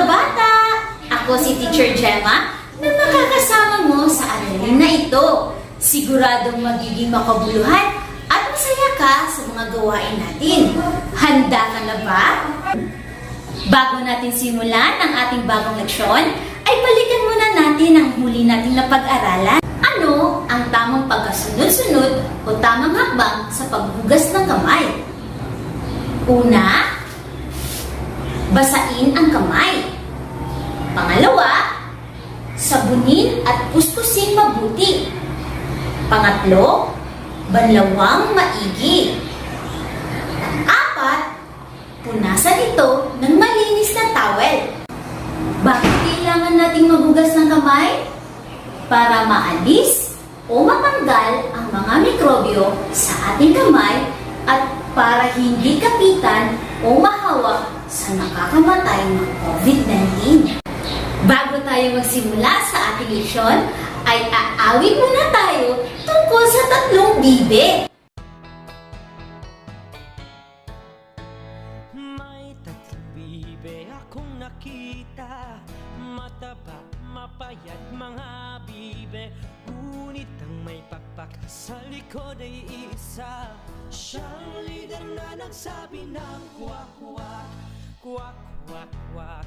mga bata! Ako si Teacher Gemma na makakasama mo sa aralin na ito. Siguradong magiging makabuluhan at masaya ka sa mga gawain natin. Handa ka na ba? Bago natin simulan ang ating bagong leksyon, ay balikan muna natin ang huli nating napag-aralan. Ano ang tamang pagkasunod-sunod o tamang hakbang sa paghugas ng kamay? Una, basain ang kamay. Pangalawa, sabunin at kuskusin mabuti. Pangatlo, banlawang maigi. Apat, punasan ito ng malinis na towel. Bakit kailangan nating magugas ng kamay? Para maalis o matanggal ang mga mikrobyo sa ating kamay at para hindi kapitan o mahawak sa nakakamatay ng COVID-19. Bago tayo magsimula sa ating leksyon, ay aawit muna tayo tungkol sa tatlong bibe. May tatlong bibe akong nakita Mataba, mapayat mga bibe Ngunit ang may pakpak sa likod ay isa Siyang lider na nagsabi ng kwak Kwak kwak kwak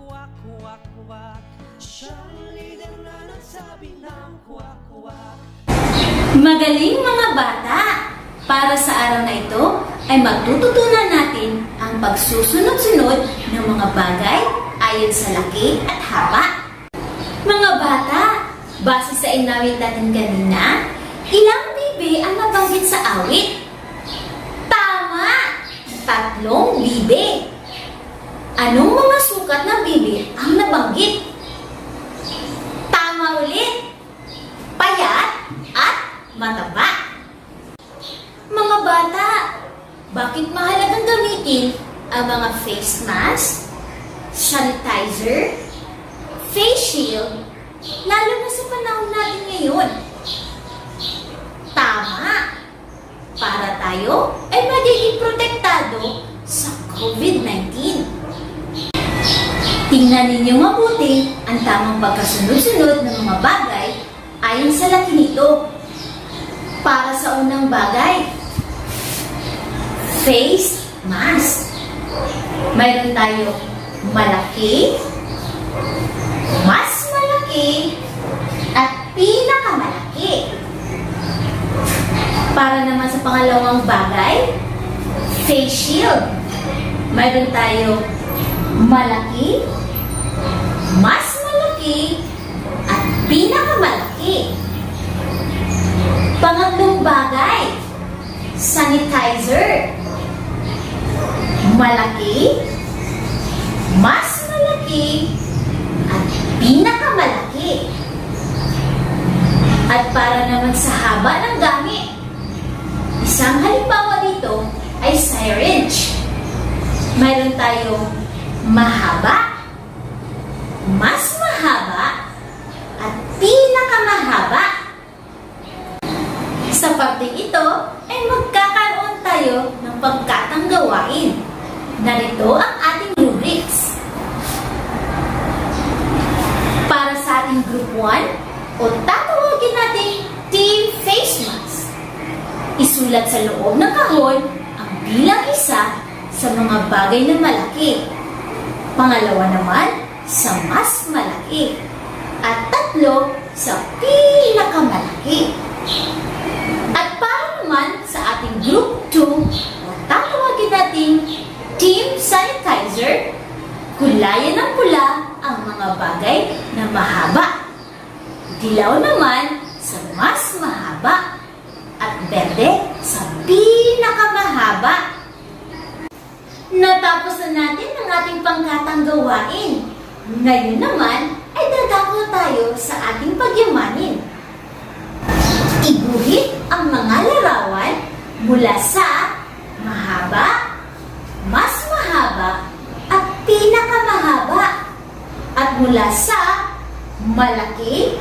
Kwak kwak kwak Siyang lider na nagsabi ng kwak kwak Magaling mga bata! Para sa araw na ito ay matututunan natin ang pagsusunod-sunod ng mga bagay ayon sa laki at haba. Mga bata, base sa inawit natin kanina, ilang bibe ang nabanggit sa awit? Tama! Tatlong bibe. Anong mga sukat ng bibe ang nabanggit? Tama ulit! Payat at mataba. Mga bata, bakit mahalagang gamitin ang mga face mask, sanitizer, face shield, lalo na sa panahon natin ngayon? Tama! Para tayo ay magiging protektado sa COVID-19. Tingnan ninyo mabuti ang tamang pagkasunod-sunod ng mga bagay ayon sa laki nito. Para sa unang bagay, face mask. Mayroon tayo malaki, mas malaki, at pinakamalaki. Para naman sa pangalawang bagay, face shield. Mayroon tayo malaki, mas malaki, at pinakamalaki. Pangatlong bagay, sanitizer. Malaki, mas malaki, at pinakamalaki. At para naman sa haba ng gamit, isang halimbawa dito ay syringe. Mayroon tayong mahaba, mas mahaba, at pinakamahaba. Sa parteng ito ay magkakaroon tayo ng pagkatang gawain. Narito ang ating rubrics. Para sa ating group 1 o tatawagin natin Team Face Mask. Isulat sa loob ng kahon ang bilang isa sa mga bagay na malaki. Pangalawa naman sa mas malaki. At tatlo sa pinakamalaki. At para naman sa ating Group 2, o tatawagin natin Team Sanitizer, kulayan ng pula ang mga bagay na mahaba. Dilaw naman sa mas mahaba. At berde sa pinakamahaba. Natapos na natin ang ating pangkatang gawain. Ngayon naman ay dadako tayo sa ating pagyamanin. Iguhit ang mga larawan mula sa mahaba, mas mahaba, at pinakamahaba. At mula sa malaki,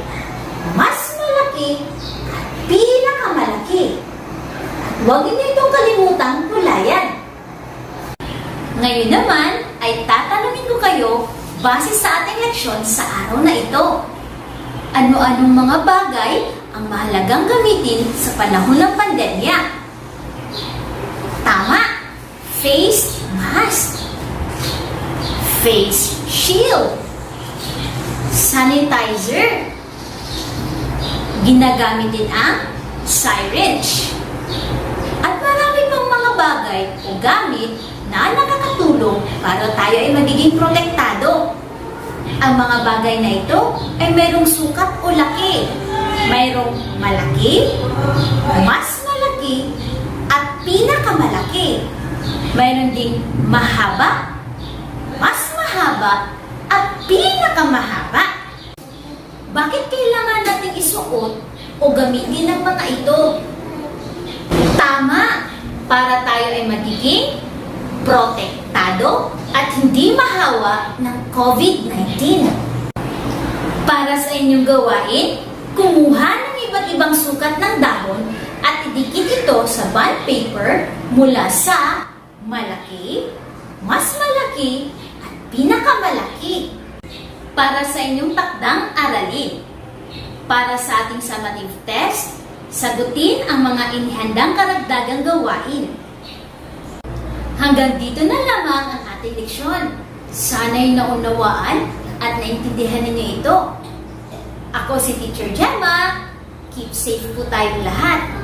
mas malaki, at pinakamalaki. At huwag niyo itong kalimutang kulayan. Ngayon naman base sa ating leksyon sa araw na ito. Ano-anong mga bagay ang mahalagang gamitin sa panahon ng pandemya? Tama! Face mask. Face shield. Sanitizer. Ginagamit din ang syringe. At marami pang mga bagay o gamit na nakakatulong para tayo ay magiging protektado. Ang mga bagay na ito ay mayroong sukat o laki. Mayroong malaki, mas malaki, at pinakamalaki. Mayroon ding mahaba, mas mahaba, at pinakamahaba. Bakit kailangan nating isuot o gamitin ang mga ito? Tama! Para tayo ay magiging protektado at hindi mahawa ng COVID-19. Para sa inyong gawain, kumuha ng iba't ibang sukat ng dahon at idikit ito sa bond paper mula sa malaki, mas malaki, at pinakamalaki. Para sa inyong takdang aralin. Para sa ating summative test, sagutin ang mga inihandang karagdagang gawain. Hanggang dito na lamang ang ating leksyon. Sana'y naunawaan at naintindihan ninyo ito. Ako si Teacher Gemma. Keep safe po tayong lahat.